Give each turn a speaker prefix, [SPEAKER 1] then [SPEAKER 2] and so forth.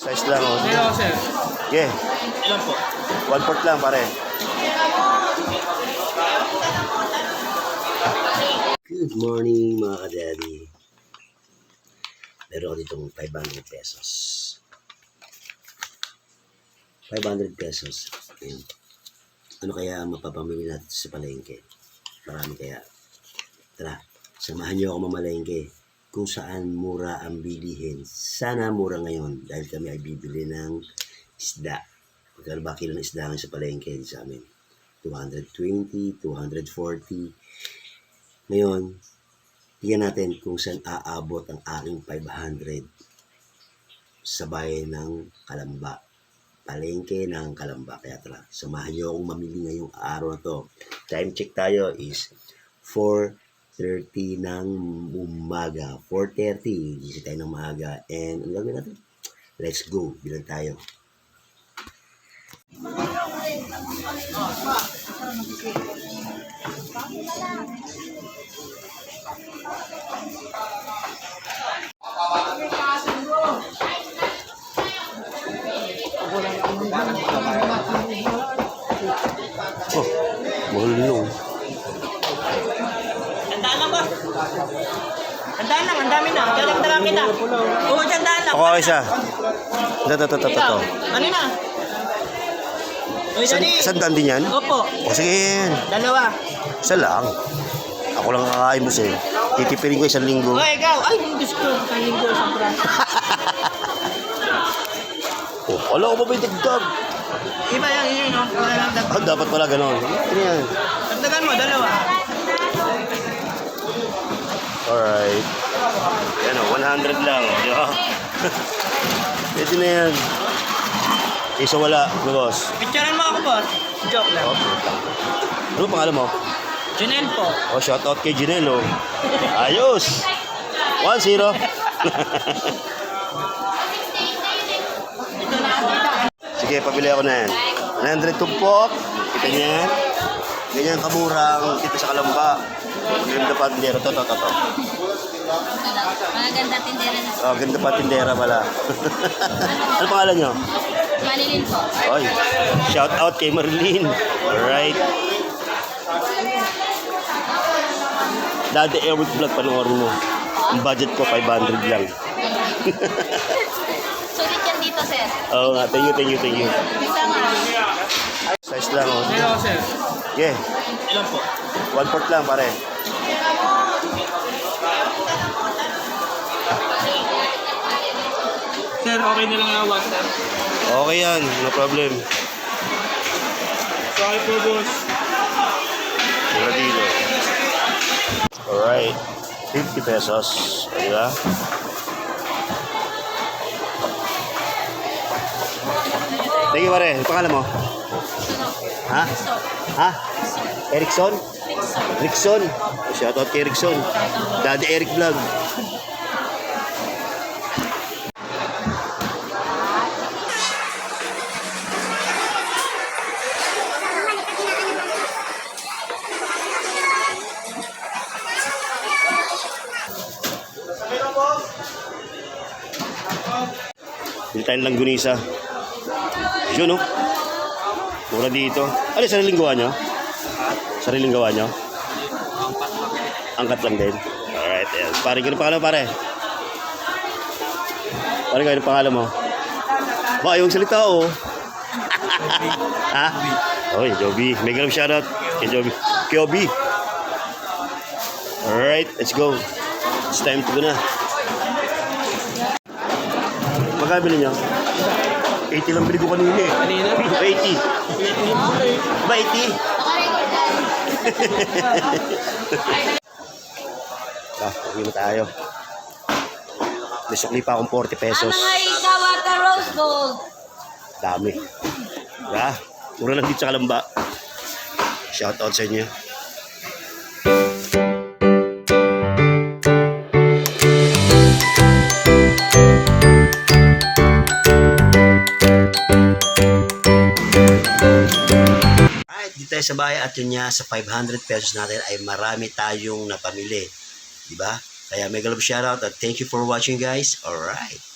[SPEAKER 1] Size lang, oh.
[SPEAKER 2] Hello, sir.
[SPEAKER 1] Yeah,
[SPEAKER 2] Ilan po?
[SPEAKER 1] one port lang, pare. Good morning, mga ka-daddy. Meron ako ditong 500 pesos. 500 pesos. Ayan. Ano kaya ang mapapamili natin sa palengke? Marami kaya. Tara, samahan niyo ako mamalengke kung saan mura ang bilihin. Sana mura ngayon dahil kami ay bibili ng isda. Magkano ba kilo isda sa palengke sa amin? 220, 240. Ngayon, tingnan natin kung saan aabot ang aking 500 sa bayan ng Kalamba. Palengke ng Kalamba. Kaya tara, samahan niyo akong mamili ngayong araw na to. Time check tayo is 4.30 ng umaga. 4.30, gising tayo ng maaga. And ano gagawin natin? Let's go, bilang tayo. Oh, mahal nyo.
[SPEAKER 3] Tandaan lang, boss. Ang dami na. Dadagdagan kita. Oo, tandaan lang.
[SPEAKER 1] Ako isa. Ito, ito, ito, ito.
[SPEAKER 3] Ano na? Uy,
[SPEAKER 1] San, daan din yan?
[SPEAKER 3] Opo,
[SPEAKER 1] O sige
[SPEAKER 3] dalawa.
[SPEAKER 1] Isa lang. Ako lang kakain mo sa'yo. Titipirin ko isang linggo.
[SPEAKER 3] O, ikaw. Ay, gusto ko. Isang linggo, isang praso.
[SPEAKER 1] Oh, wala ko pa ba yung dagdag?
[SPEAKER 3] Iba yan, yun, no? Wala lang dag-
[SPEAKER 1] Ah, dapat pala ganon. Ano yan?
[SPEAKER 3] Dagdagan mo, dalawa.
[SPEAKER 1] Alright. Yan o, 100 lang. Di ba? Pwede na yan. Isa wala, no boss.
[SPEAKER 3] Picturean mo ako, boss. Joke lang.
[SPEAKER 1] Ano pangalan mo?
[SPEAKER 3] Junel po.
[SPEAKER 1] Oh, shout out kay Ginelo. Ayos! 1-0. Sige, pabili ako na yan. 100 tumpok. Kita niya yan. Ganyan kamura ang kita sa Kalamba. Ganda pa tindera. To, to, to, to.
[SPEAKER 4] Mga ganda tindera na
[SPEAKER 1] Oh, ganda pa tindera pala. ano pangalan nyo?
[SPEAKER 4] Malilin po.
[SPEAKER 1] Oy, shout out kay Marilyn. Alright. Dati Eric Vlog panoorin mo. Ang budget ko 500 lang.
[SPEAKER 4] Sulit yan dito, sir.
[SPEAKER 1] Oo nga, thank you, thank you, thank you.
[SPEAKER 4] Isa nga.
[SPEAKER 1] Size lang, oh. Yeah,
[SPEAKER 2] Ilan po?
[SPEAKER 1] one port lang, pare.
[SPEAKER 2] Sir, okay na lang yung sir.
[SPEAKER 1] Okay yan, no problem.
[SPEAKER 2] Sorry po, boss.
[SPEAKER 1] Mura dito. Alright. 50 pesos. O, di ba? Thank you, pare. Ano pangalan mo? Ha? Ha? Erickson? Rickson. Shout out kay Rickson. Daddy Eric Vlog. Hindi tayo lang gunisa. Yun, oh. Mura dito. Ano, sariling gawa nyo? Sariling gawa nyo? Angkat lang din. Alright, yes. Pare, ganun pangalan pare? Pare, ganun pangalan mo? Ba, yung salita, oh. ha? Oy, Joby. May ganun shoutout kay Joby. Kay Obi. Alright, let's go. It's time to go na. Magkano bilhin nyo? 80 lang bili ko kanina eh.
[SPEAKER 2] Kanina?
[SPEAKER 1] 80. Ba 80? Ah, uwi na tayo. May sukli pa akong 40 pesos.
[SPEAKER 4] Ano nga ikaw at the rose gold?
[SPEAKER 1] Dami. Diba? Mura lang dito sa Kalamba. Shout out sa inyo. Sa bahay at yun nga sa 500 pesos natin ay marami tayong napamili. Diba? Kaya mega love shoutout at thank you for watching guys. Alright.